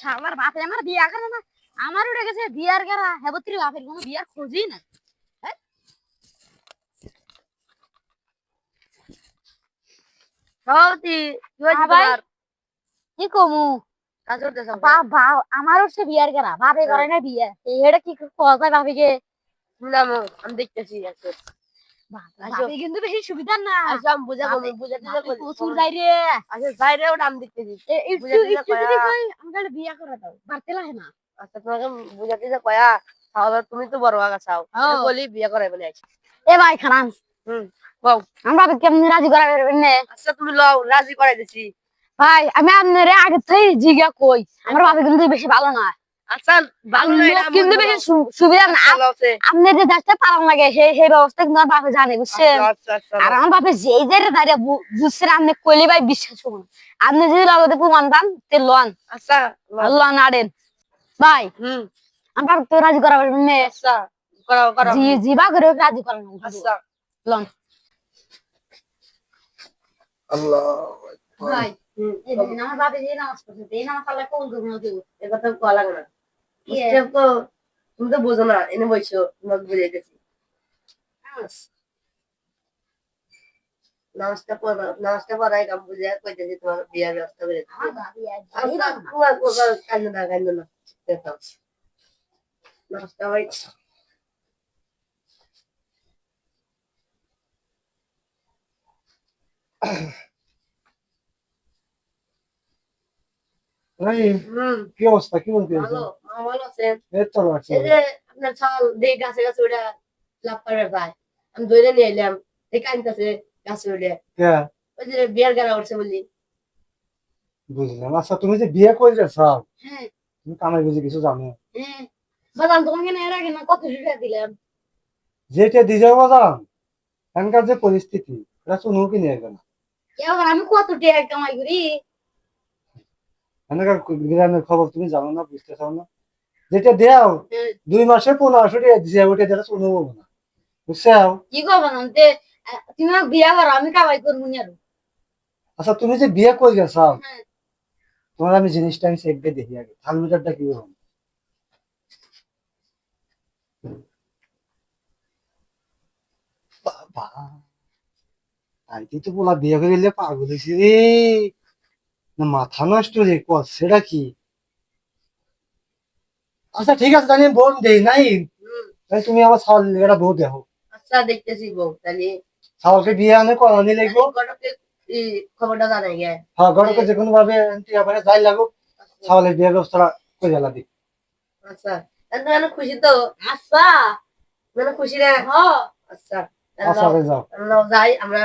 শালার বাপে আমার বিয়া করে না আমার উঠে গেছে বিয়ার গেরা। হেবত্রী বাপের কোনো বিয়ার খোঁজই না কি হ্যাঁ কি কমু? উঠছে বিয়ার গেরা। বাপে করে না বিয়ে। এটা কি শুনলাম আমি দেখতেছি। বাপে কিন্তু বেশি সুবিধা না। আচ্ছা প্রচুর যাই রে আচ্ছা বাইরে ওটা আমি দেখতেছি এ- একটু একটু যদি কয়া। কই আমাকে বিয়া করে দাও বাড়তে লাগে না। আচ্ছা তোমাকে বুঝাতে যা কয়া তাহলে তুমি তো বড় আগা চাও। বলি বিয়ে করাই বলে আছি এ ভাই খারান হুম বউ আমরা কেমন রাজি করা পারবেন না আচ্ছা তুমি লও রাজি করাই দিছি। ভাই আমি আপনারে আগে থেকে জিগা কই। আমার বাপে কিন্তু বেশি ভালো না। আচ্ছা ভালো কিন্তু বেশি সুবিধা না। যে দেশটা পালন লাগে সেই সেই ব্যবস্থা কিন্তু আমার বাপে জানে বুঝছেন? আচ্ছা আচ্ছা আচ্ছা। আর আমার বাপে যেই যে দাঁড়িয়ে বুঝছেন আপনি কইলে ভাই বিশ্বাস করুন। আপনি যদি লগতে প্রমাণ পান তে লন। আচ্ছা লন আড়েন। ভাই হুম। আমার বাপে তো রাজি করা পারবেন না আচ্ছা করো করো জি জিবা করে রাজি করানো আচ্ছা। লন। আল্লাহ। ভাই এই দেখেন, আমার বাপে যে নামাজ পড়ছে এই নামাজ আল্লাহ কবুল করবে না কেউ এ কথা কয়া লাগবে বুঝতে তো তুমি তো বোঝো না এনে বইছো তোমাকে বুঝাইতেছি নামাজটা পড়া নামাজটা পড়াই কাম বুঝে কইতেছি তোমার বিয়ার ব্যবস্থা করে বাপে আজ আচ্ছা। তোমার তোমার কান্দ না কান্দ না নামাজটা হয়। কি অবস্থা? কি বলতে ভালো আছেন এই যে আপনার ছাল দিয়ে গাছে গাছে উঠে লাভ করে যায় আমি ধরে নিয়ে এলাম এই কানতেছে গাছে উঠে কে ওই যে বিয়ার গাড়া উঠছে বললি বুঝলাম। আচ্ছা তুমি যে বিয়ে করে চাও হ্যাঁ। তুমি কামাই বুঝে কিছু জানো? হ্যাঁ। বাদাম তোমাকে না এর আগে না কত টাকা দিলাম? যেটা দিয়ে যাব এখানকার যে পরিস্থিতি এটা শুনু কি নিয়ে গেল এবার আমি কত টাকা কামাই করি? এখানকার গ্রামের খবর তুমি জানো না বুঝতে চাও না? যেটা দেও হ্যাঁ। দুই মাসে পনেরোশো টাকা দিয়ে ওটা যেটা শুনু না বুঝছাও? কি করব না তুমি বিয়া করো আমি কামাই করব নি আচ্ছা তুমি যে বিয়ে করে হ্যাঁ। তোমার আমি জিনিসটা আমি চেক দিয়ে দেখি আগে থাল মিটারটা কি রকম বাবা আইতে তো বলা বিয়ে করে গেলে পাগল হয়েছি রে মাথা নষ্ট রে কর সেটা কি? আচ্ছা ঠিক আছে তাহলে বোন দেই নাই? তাহলে তুমি আমার ছাওয়াল এটা বউ দেখো। আচ্ছা দেখতেছি বউ তাহলে। ছাওয়ালকে বিয়ে আনে করানি লাগবো খবরটা জানাই গে হ্যাঁ ঘরকে যে কোনো ভাবে মানে যাই লাগুক ছাওয়ালের বিয়ে ব্যবস্থা করে গেলা দি আচ্ছা তাহলে খুশি তো? আচ্ছা। মানে খুশি রে হ। আচ্ছা। আচ্ছা যাও। যাই আমরা